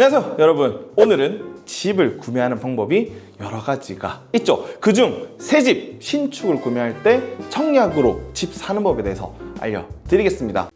안녕하세요 여러분. 오늘은 집을 구매하는 방법이 여러 가지가 있죠. 그중 새 집 신축을 구매할 때 청약으로 집 사는 법에 대해서 알려드리겠습니다.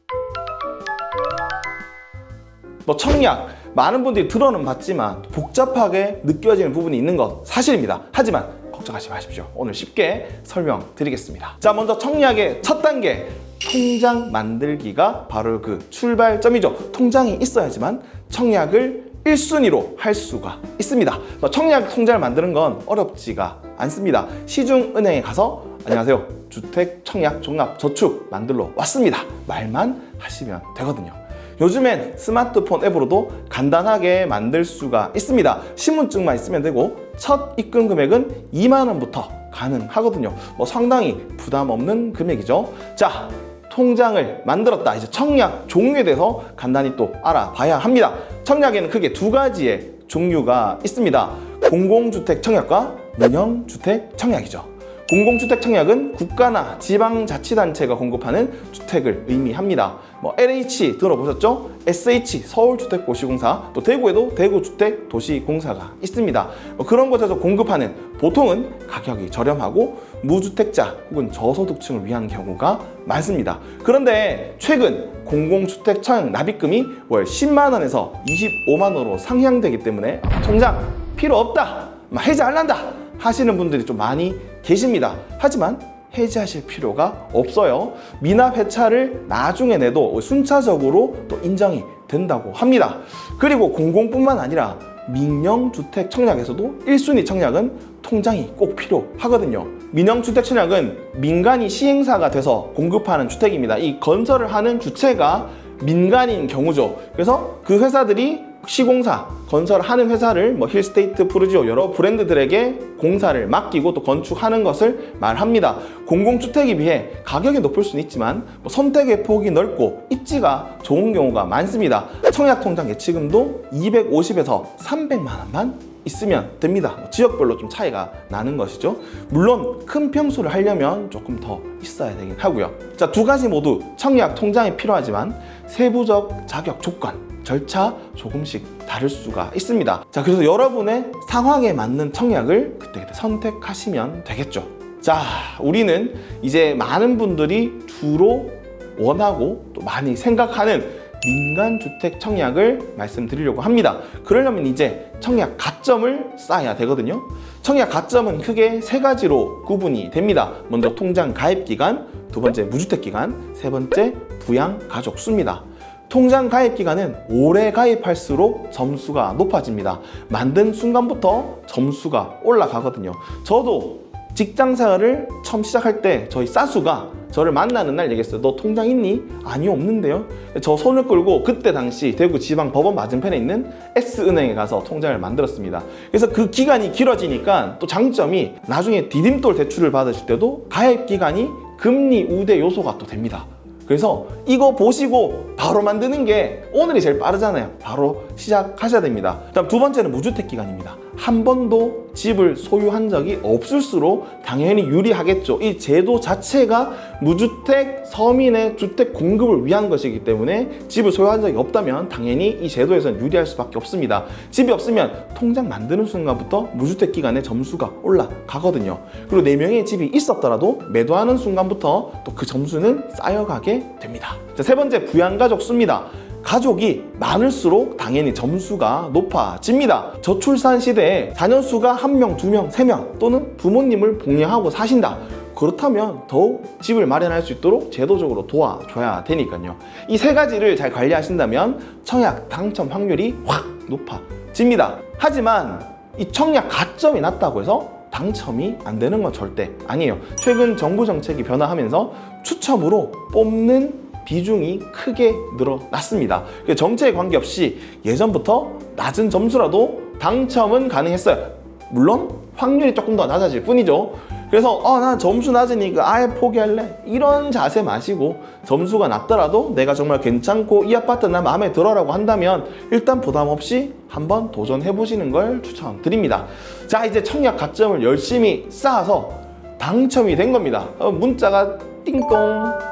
뭐 청약 많은 분들이 들어는 봤지만 복잡하게 느껴지는 부분이 있는 것 사실입니다. 하지만 걱정하지 마십시오. 오늘 쉽게 설명드리겠습니다. 자 먼저 청약의 첫 단계. 통장 만들기가 바로 그 출발점이죠. 통장이 있어야지만 청약을 1순위로 할 수가 있습니다 뭐 청약 통장을 만드는 건 어렵지가 않습니다 시중은행에 가서 안녕하세요 주택 청약 종합 저축 만들러 왔습니다 말만 하시면 되거든요 요즘엔 스마트폰 앱으로도 간단하게 만들 수가 있습니다. 신분증만 있으면 되고 첫 입금 금액은 2만 원부터 가능하거든요. 뭐 상당히 부담 없는 금액이죠. 자, 통장을 만들었다. 이제 청약 종류에 대해서 간단히 또 알아봐야 합니다. 청약에는 크게 두 가지의 종류가 있습니다. 공공주택 청약과 민영주택 청약이죠. 공공주택 청약은 국가나 지방자치단체가 공급하는 주택을 의미합니다. 뭐 LH 들어보셨죠? SH 서울주택도시공사 또 대구에도 대구주택도시공사가 있습니다. 뭐 그런 곳에서 공급하는 보통은 가격이 저렴하고 무주택자 혹은 저소득층을 위한 경우가 많습니다. 그런데 최근 공공주택 청약 납입금이 월 10만 원에서 25만 원으로 상향되기 때문에 통장 필요 없다, 막 해지할란다 하시는 분들이 좀 많이 계십니다. 하지만 해지하실 필요가 없어요. 미납 회차를 나중에 내도 순차적으로 또 인정이 된다고 합니다. 그리고 공공뿐만 아니라 민영주택 청약에서도 1순위 청약은 통장이 꼭 필요하거든요. 민영주택 청약은 민간이 시행사가 돼서 공급하는 주택입니다. 이 건설을 하는 주체가 민간인 경우죠. 그래서 그 회사들이 시공사, 건설을 하는 회사를 뭐 힐스테이트, 푸르지오 여러 브랜드들에게 공사를 맡기고 또 건축하는 것을 말합니다. 공공주택에 비해 가격이 높을 수는 있지만 뭐 선택의 폭이 넓고 입지가 좋은 경우가 많습니다. 청약통장 예치금도 250에서 300만 원만 있으면 됩니다. 뭐 지역별로 좀 차이가 나는 것이죠. 물론 큰 평수를 하려면 조금 더 있어야 되긴 하고요. 자, 두 가지 모두 청약 통장이 필요하지만 세부적 자격 조건 절차 조금씩 다를 수가 있습니다. 자, 그래서 여러분의 상황에 맞는 청약을 그때그때 선택하시면 되겠죠. 자, 우리는 이제 많은 분들이 주로 원하고 또 많이 생각하는 민간주택 청약을 말씀드리려고 합니다. 그러려면 이제 청약 가점을 쌓아야 되거든요. 청약 가점은 크게 세 가지로 구분이 됩니다. 먼저 통장 가입 기간, 두 번째 무주택 기간, 세 번째 부양 가족 수입니다. 통장 가입 기간은 오래 가입할수록 점수가 높아집니다. 만든 순간부터 점수가 올라가거든요. 저도 직장 생활을 처음 시작할 때 저희 사수가 저를 만나는 날 얘기했어요. 너 통장 있니? 아니 없는데요. 저 손을 끌고 그때 당시 대구 지방 법원 맞은편에 있는 S은행에 가서 통장을 만들었습니다. 그래서 그 기간이 길어지니까 또 장점이 나중에 디딤돌 대출을 받으실 때도 가입 기간이 금리 우대 요소가 또 됩니다. 그래서 이거 보시고 바로 만드는 게 오늘이 제일 빠르잖아요. 바로 시작하셔야 됩니다. 다음 두 번째는 무주택 기간입니다. 한 번도 집을 소유한 적이 없을수록 당연히 유리하겠죠. 이 제도 자체가 무주택 서민의 주택 공급을 위한 것이기 때문에 집을 소유한 적이 없다면 당연히 이 제도에서는 유리할 수밖에 없습니다. 집이 없으면 통장 만드는 순간부터 무주택 기간의 점수가 올라가거든요. 그리고 네 명의 집이 있었더라도 매도하는 순간부터 또 그 점수는 쌓여가게 됩니다. 자, 세 번째 부양가족 수입니다. 가족이 많을수록 당연히 점수가 높아집니다. 저출산 시대에 자녀 수가 한 명, 두 명, 세 명 또는 부모님을 봉양하고 사신다. 그렇다면 더욱 집을 마련할 수 있도록 제도적으로 도와줘야 되니까요. 이 세 가지를 잘 관리하신다면 청약 당첨 확률이 확 높아집니다. 하지만 이 청약 가점이 낮다고 해서 당첨이 안 되는 건 절대 아니에요. 최근 정부 정책이 변화하면서 추첨으로 뽑는 비중이 크게 늘어났습니다. 그 정체에 관계없이 예전부터 낮은 점수라도 당첨은 가능했어요. 물론 확률이 조금 더 낮아질 뿐이죠. 그래서 어, 나 점수 낮으니까 아예 포기할래 이런 자세 마시고 점수가 낮더라도 내가 정말 괜찮고 이 아파트 나 마음에 들어라고 한다면 일단 부담 없이 한번 도전해 보시는 걸 추천드립니다. 자 이제 청약 가점을 열심히 쌓아서 당첨이 된 겁니다. 어, 문자가 띵동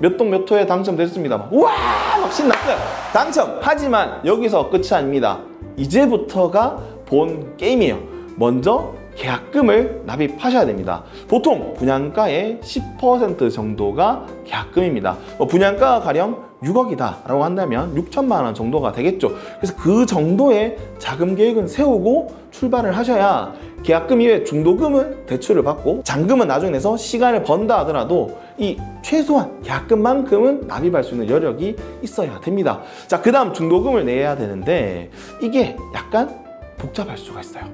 몇 동 몇 호에 당첨됐습니다. 막, 우와! 막 신났어요. 당첨! 하지만 여기서 끝이 아닙니다. 이제부터가 본 게임이에요. 먼저 계약금을 납입하셔야 됩니다. 보통 분양가의 10% 정도가 계약금입니다. 뭐 분양가가 가령 6억이다 라고 한다면 6천만 원 정도가 되겠죠. 그래서 그 정도의 자금 계획은 세우고 출발을 하셔야 계약금 이외에 중도금은 대출을 받고 잔금은 나중에 내서 시간을 번다 하더라도 이 최소한 계약금만큼은 납입할 수 있는 여력이 있어야 됩니다. 자, 그 다음 중도금을 내야 되는데 이게 약간 복잡할 수가 있어요.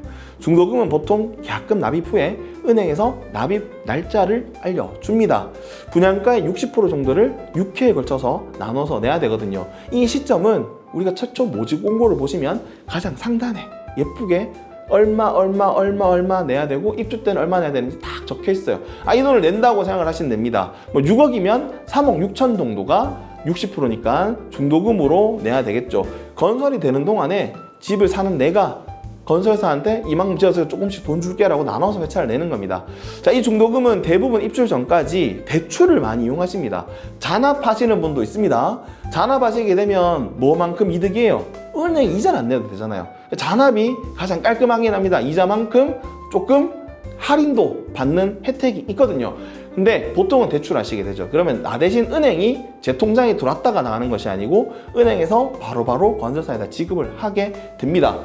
중도금은 보통 계약금 납입 후에 은행에서 납입 날짜를 알려줍니다. 분양가의 60% 정도를 6회에 걸쳐서 나눠서 내야 되거든요. 이 시점은 우리가 최초 모집 공고를 보시면 가장 상단에 예쁘게 얼마 얼마 얼마 얼마 내야 되고 입주 때는 얼마 내야 되는지 딱 적혀 있어요. 아 이 돈을 낸다고 생각을 하시면 됩니다. 뭐 6억이면 3억 6천 정도가 60%니까 중도금으로 내야 되겠죠. 건설이 되는 동안에 집을 사는 내가 건설사한테 이만큼 지어서 조금씩 돈 줄게라고 나눠서 회차를 내는 겁니다. 자, 이 중도금은 대부분 입주 전까지 대출을 많이 이용하십니다. 잔압하시는 분도 있습니다. 잔압하시게 되면 뭐만큼 이득이에요? 은행 이자를 안 내도 되잖아요. 잔압이 가장 깔끔하긴 합니다. 이자만큼 조금 할인도 받는 혜택이 있거든요. 근데 보통은 대출하시게 되죠. 그러면 나 대신 은행이 제 통장에 들어왔다가 나가는 것이 아니고 은행에서 바로바로 건설사에다 지급을 하게 됩니다.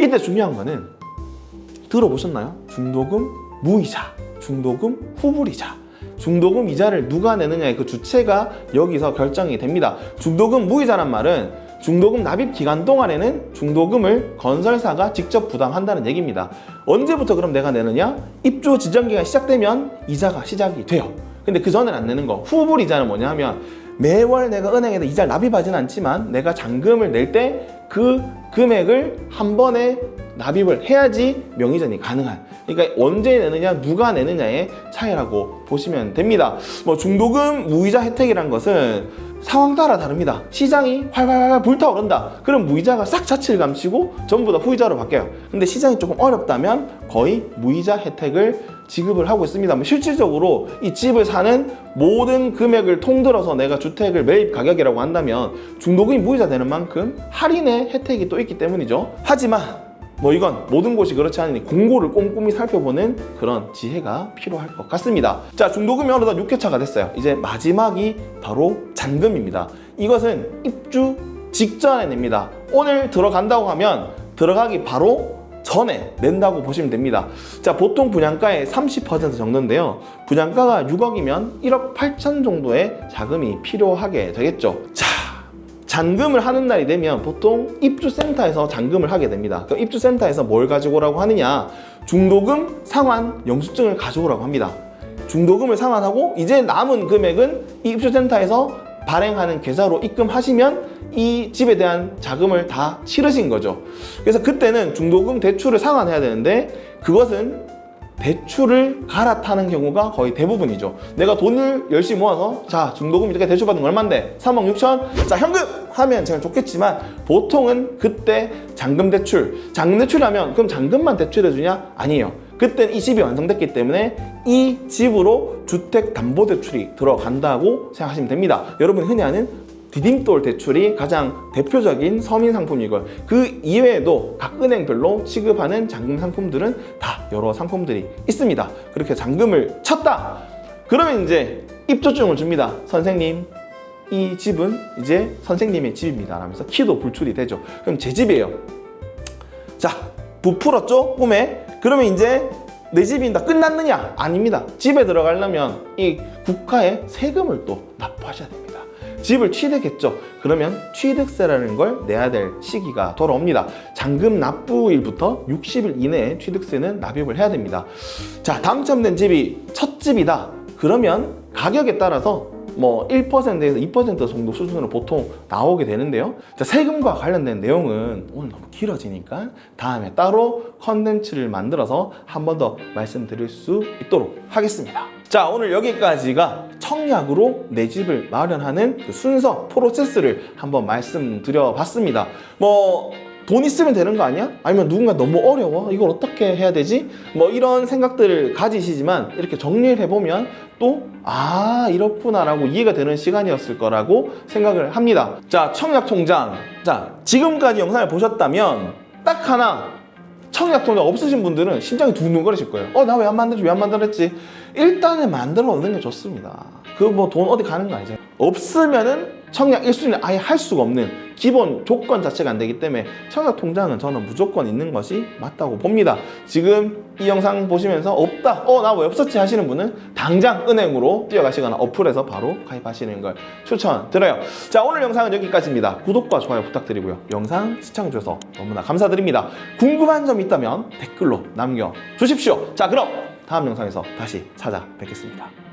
이때 중요한 거는 들어보셨나요? 중도금 무이자, 중도금 후불이자. 중도금 이자를 누가 내느냐의 그 주체가 여기서 결정이 됩니다. 중도금 무이자란 말은 중도금 납입 기간 동안에는 중도금을 건설사가 직접 부담한다는 얘기입니다. 언제부터 그럼 내가 내느냐? 입주 지정 기간 시작되면 이자가 시작이 돼요. 근데 그 전엔 안 내는 거. 후불 이자는 뭐냐 하면 매월 내가 은행에다 이자를 납입하지는 않지만 내가 잔금을 낼 때 그 금액을 한 번에 납입을 해야지 명의전이 가능한. 그러니까 언제 내느냐, 누가 내느냐의 차이라고 보시면 됩니다. 뭐 중도금 무이자 혜택이란 것은 상황 따라 다릅니다. 시장이 활활활 불타오른다. 그럼 무이자가 싹 자취를 감추고 전부 다 후이자로 바뀌어요. 근데 시장이 조금 어렵다면 거의 무이자 혜택을 지급을 하고 있습니다. 뭐 실질적으로 이 집을 사는 모든 금액을 통들어서 내가 주택을 매입 가격이라고 한다면 중도금이 무이자 되는 만큼 할인의 혜택이 또 있기 때문이죠. 하지만 뭐 이건 모든 곳이 그렇지 않으니 공고를 꼼꼼히 살펴보는 그런 지혜가 필요할 것 같습니다. 자, 중도금이 어느덧 6회차가 됐어요. 이제 마지막이 바로 잔금입니다. 이것은 입주 직전에 냅니다. 오늘 들어간다고 하면 들어가기 바로 전에 낸다고 보시면 됩니다. 자, 보통 분양가의 30% 정도인데요. 분양가가 6억이면 1억 8천 정도의 자금이 필요하게 되겠죠. 자, 잔금을 하는 날이 되면 보통 입주센터에서 잔금을 하게 됩니다. 그 입주센터에서 뭘 가지고 오라고 하느냐? 중도금 상환 영수증을 가져오라고 합니다. 중도금을 상환하고 이제 남은 금액은 이 입주센터에서 발행하는 계좌로 입금하시면 이 집에 대한 자금을 다 치르신 거죠. 그래서 그때는 중도금 대출을 상환해야 되는데 그것은 대출을 갈아타는 경우가 거의 대부분이죠. 내가 돈을 열심히 모아서 자 중도금 이렇게 대출 받은 거 얼만데 3억 6천 자 현금 하면 제가 좋겠지만 보통은 그때 잔금 대출 잔금 대출하면 그럼 잔금만 대출해 주냐 아니에요. 그때는 이 집이 완성됐기 때문에 이 집으로 주택 담보 대출이 들어간다고 생각하시면 됩니다. 여러분 흔히 아는 디딤돌 대출이 가장 대표적인 서민 상품이고요. 그 이외에도 각 은행별로 취급하는 잔금 상품들은 다 여러 상품들이 있습니다. 그렇게 잔금을 쳤다. 그러면 이제 입조증을 줍니다. 선생님, 이 집은 이제 선생님의 집입니다. 라면서 키도 불출이 되죠. 그럼 제 집이에요. 자, 부풀었죠? 꿈에. 그러면 이제 내 집이 다 끝났느냐? 아닙니다. 집에 들어가려면 이 국가에 세금을 또 납부하셔야 됩니다. 집을 취득했죠. 그러면 취득세라는 걸 내야 될 시기가 돌아옵니다. 잔금 납부일부터 60일 이내에 취득세는 납입을 해야 됩니다. 자, 당첨된 집이 첫 집이다. 그러면 가격에 따라서 뭐 1%에서 2% 정도 수준으로 보통 나오게 되는데요. 자, 세금과 관련된 내용은 오늘 너무 길어지니까 다음에 따로 컨텐츠를 만들어서 한 번 더 말씀드릴 수 있도록 하겠습니다. 자, 오늘 여기까지가 청약으로 내 집을 마련하는 그 순서, 프로세스를 한번 말씀드려 봤습니다. 뭐, 돈 있으면 되는 거 아니야? 아니면 누군가 너무 어려워? 이걸 어떻게 해야 되지? 뭐 이런 생각들을 가지시지만 이렇게 정리를 해보면 또, 아, 이렇구나라고 이해가 되는 시간이었을 거라고 생각을 합니다. 자, 청약 통장. 자, 지금까지 영상을 보셨다면 딱 하나 청약 통장 없으신 분들은 심장이 두근거리실 거예요. 어, 나 왜 안 만들지? 왜 안 만들었지? 일단은 만들어 놓는 게 좋습니다. 그 뭐 돈 어디 가는 거 아니죠. 없으면은 청약 1순위를 아예 할 수가 없는 기본 조건 자체가 안 되기 때문에 청약 통장은 저는 무조건 있는 것이 맞다고 봅니다. 지금 이 영상 보시면서 없다, 어, 나 왜 없었지 하시는 분은 당장 은행으로 뛰어가시거나 어플에서 바로 가입하시는 걸 추천드려요. 자, 오늘 영상은 여기까지입니다. 구독과 좋아요 부탁드리고요. 영상 시청해주셔서 너무나 감사드립니다. 궁금한 점 있다면 댓글로 남겨주십시오. 자, 그럼 다음 영상에서 다시 찾아뵙겠습니다.